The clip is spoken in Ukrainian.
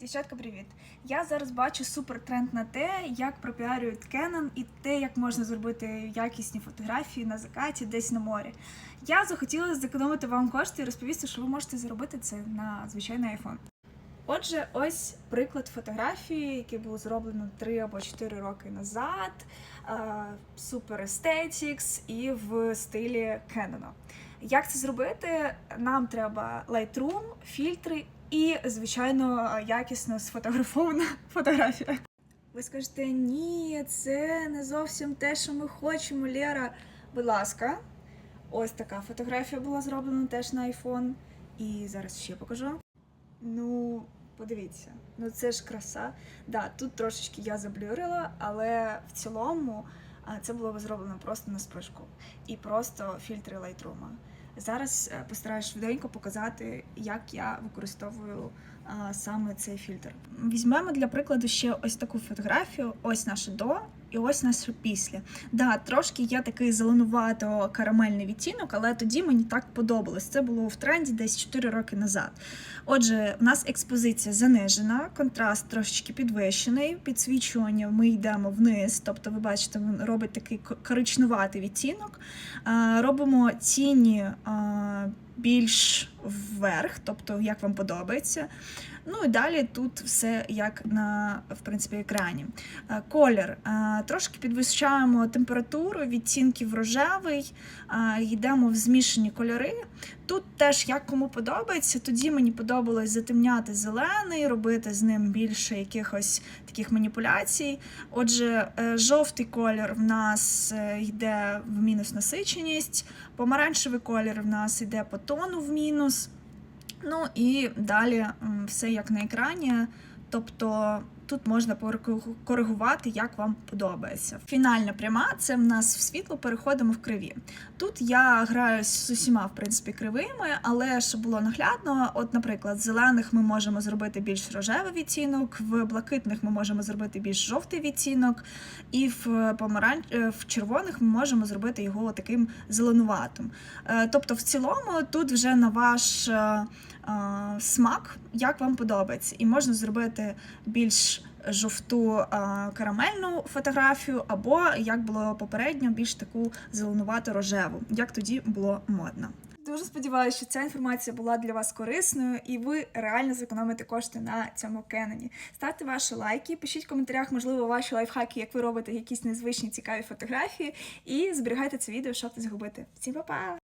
Дівчатка, привіт! Я зараз бачу супер тренд на те, як пропіарюють Canon і те, як можна зробити якісні фотографії на закаті десь на морі. Я захотіла зекономити вам кошти і розповісти, що ви можете заробити це на звичайний iPhone. Отже, ось приклад фотографії, який був зроблено 3 або 4 роки назад. Супер Aesthetics і в стилі Canon. Як це зробити? Нам треба Lightroom, фільтри і, звичайно, якісно сфотографована фотографія. Ви скажете, ні, це не зовсім те, що ми хочемо, Лера. Будь ласка, ось така фотографія була зроблена теж на iPhone. І зараз ще покажу. Ну, подивіться, ну це ж краса. Да, тут трошечки я заблюрила, але в цілому це було зроблено просто на спишку і просто фільтри Lightroom. Зараз е, постараюсь швиденько показати, як я використовую саме цей фільтр. Візьмемо для прикладу ще ось таку фотографію: ось наше до і ось наше після. Да, трошки є такий зеленувато карамельний відтінок, але тоді мені так подобалось. Це було в тренді десь 4 роки назад. Отже, у нас експозиція занижена, контраст трошечки підвищений, підсвічування ми йдемо вниз, тобто, ви бачите, він робить такий коричнуватий відтінок. Робимо тіні більш вверх, тобто як вам подобається. Ну і далі тут все як на в принципі екрані. Е, Колір. Е, Трошки підвищаємо температуру, відтінків рожевий, е, йдемо в змішані кольори. Тут теж як кому подобається. Тоді мені подобалось затемняти зелений, робити з ним більше якихось таких маніпуляцій. Отже, жовтий колір в нас йде в мінус насиченість, помаранчевий колір в нас йде по тону в мінус. Ну і далі все як на екрані. Тобто тут можна коригувати, як вам подобається. Фінальна пряма це в нас в світло переходимо в криві. Тут я граю з усіма, в принципі, кривими, але щоб було наглядно, от, наприклад, з зелених ми можемо зробити більш рожевий відтінок, в блакитних ми можемо зробити більш жовтий відтінок, і в помаранч... е, в червоних ми можемо зробити його таким зеленуватим. Е, Тобто, в цілому, тут вже на ваш е, смак, як вам подобається, і можна зробити більш жовту е, карамельну фотографію, або як було попередньо, більш таку зеленувато рожеву, як тоді було модно. Дуже сподіваюся, що ця інформація була для вас корисною і ви реально зекономите кошти на цьому кенені. Ставте ваші лайки, пишіть в коментарях, можливо, ваші лайфхаки, як ви робите якісь незвичні цікаві фотографії, і зберігайте це відео, щоб не загубити. Всім па-па!